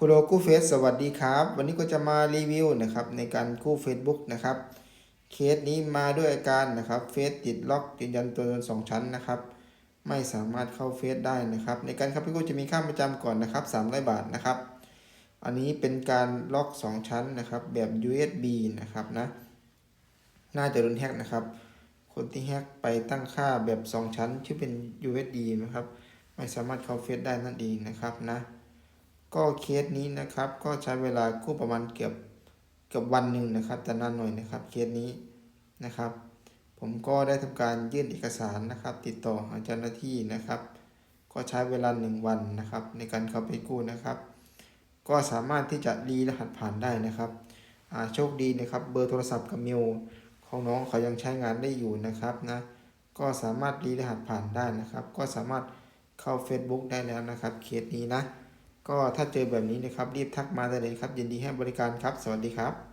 คุโรกู้เฟสสวัสดีครับ วันนี้ก็จะมารีวิวนะครับในการกู้ Facebook นะครับ เคสนี้มาด้วยอาการนะครับเฟซติดล็อกยืนยันตัวตนสองชั้นนะครับ ไม่สามารถเข้าเฟซได้นะครับ ในการเข้าไปกู้จะมีค่าประจำก่อนนะครับ300 บาทนะครับ อันนี้เป็นการล็อก 2 ชั้นนะครับ แบบ USB นะครับนะ น่าจะโดนแฮกนะครับ คนที่แฮกไปตั้งค่าแบบ 2 ชั้นชื่อเป็น USB นะครับ ไม่สามารถเข้าเฟซได้นั่นเองนะครับนะ ก็เคสนี้นะครับ ก็ใช้เวลากู้ประมาณเกือบเกือบวันหนึ่งนะครับแต่นานหน่อยนะครับเคสนี้นะครับ ผมก็ได้ทำการยื่นเอกสารนะครับ ติดต่อหาเจ้าหน้าที่นะครับ ก็ใช้เวลาหนึ่งวันนะครับ ในการเข้าไปกู้นะครับ ก็สามารถที่จะรีรหัสผ่านได้นะครับโชคดีนะครับ เบอร์โทรศัพท์กับเมลของน้องเขายังใช้งานได้อยู่นะครับนะก็สามารถรีรหัสผ่านได้นะครับ ก็สามารถเข้า Facebook ได้แล้วนะครับเคสนี้นะ ก็ถ้าเจอแบบนี้นะครับรีบทักมาได้เลยครับยินดีให้บริการครับ สวัสดีครับ